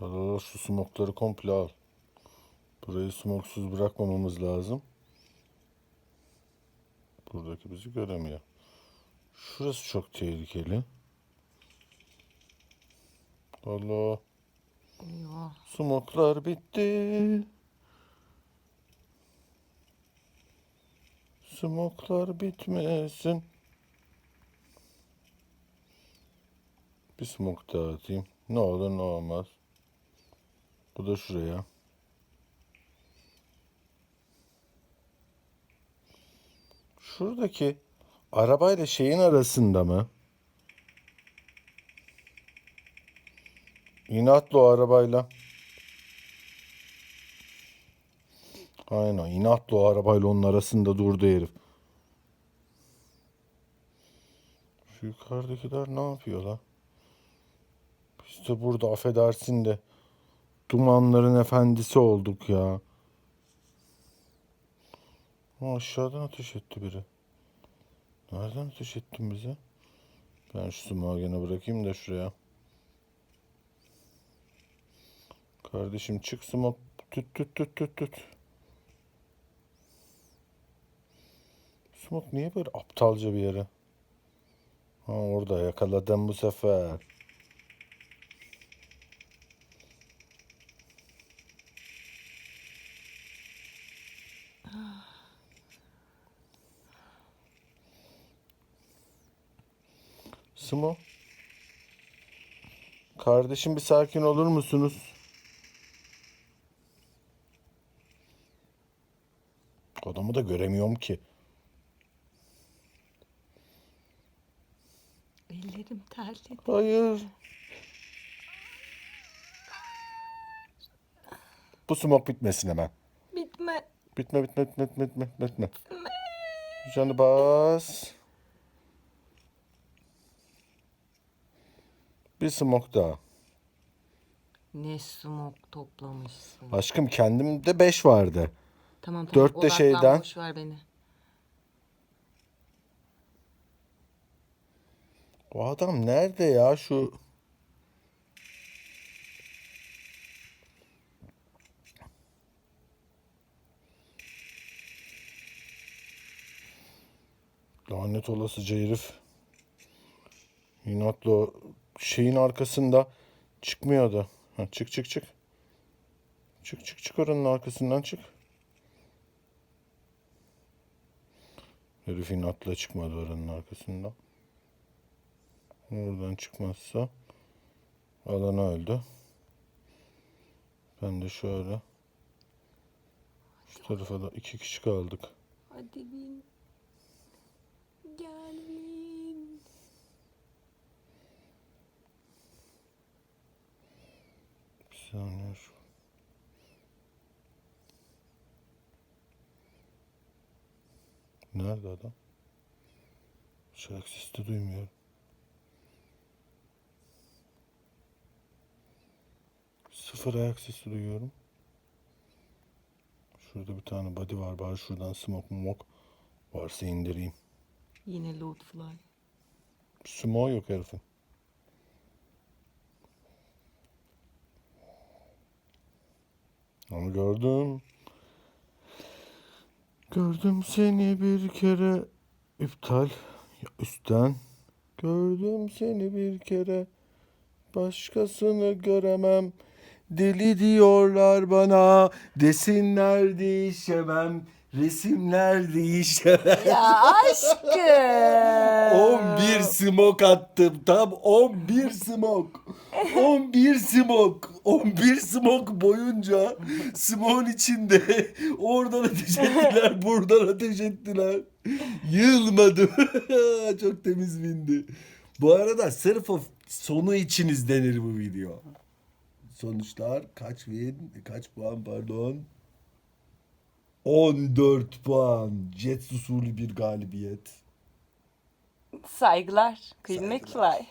Aa, şu smokları komple al. Burayı smoksuz bırakmamamız lazım. Buradaki bizi göremiyor. Şurası çok tehlikeli. Allah. Smoklar bitti. Smoklar bitmesin. Bir smok daha atayım. Ne olur ne olmaz. Bu da şuraya. Şuradaki arabayla şeyin arasında mı? İnatlı o arabayla. Aynen inatlı o arabayla onun arasında durdu herif. Şu yukarıdakiler ne yapıyor lan? Biz de burada affedersin de dumanların efendisi olduk ya. Ha, aşağıdan ateş etti biri. Nereden ateş ettin bize? Ben şu sumağı gene bırakayım da şuraya. Kardeşim çık sumak. Tüt tüt tüt tüt tüt. Sumak niye böyle aptalca bir yere? Ha orada yakaladım bu sefer. Sumo. Kardeşim bir sakin olur musunuz? Adamı da göremiyorum ki. Ellerim terledi. Hayır. Bu smoke bitmesin hemen. Bitme. Bitme bitme bitme bitme bitme bitme. Canı bas. Bir smoke daha. Ne smok toplamışsın. Aşkım kendimde 5 vardı. Tamam tamam. Dört de odaklan, şeyden. Boş ver beni. O adam nerede ya şu? Lanet olasıca herif. İnatla şeyin arkasında çıkmıyordu. Ha, çık çık çık. Çık çık çık oranın arkasından çık. Herif inatla çıkmadı oranın arkasından. Oradan çıkmazsa alana öldü. Ben de şöyle şu tarafa da iki kişi kaldık. Hadi bin. Gel bin. Şu. Nerede adam? Şarkı sesi de duymuyorum. Sıfır ayak sesi duyuyorum. Şurada bir tane body var. Bari şuradan smoke mok varsa indireyim. Yine loot fly. Smoke yok herifin. Onu gördüm. Gördüm seni bir kere iptal üstten. Gördüm seni bir kere başkasını göremem. Deli diyorlar bana desinler değişemem. Resimler değişemem. Ya aşkım. 11 smoke attım. Tam 11 smoke. 11 smoke. 11 smoke boyunca smoke'un içinde oradan ateş ettiler, buradan ateş ettiler. Yılmadım. Çok temiz bindi. Bu arada sırf o sonu için izlenir bu video. Sonuçlar kaç win, kaç puan pardon? 14 puan. Jets usulü bir galibiyet. Saygılar. Kıymet fly.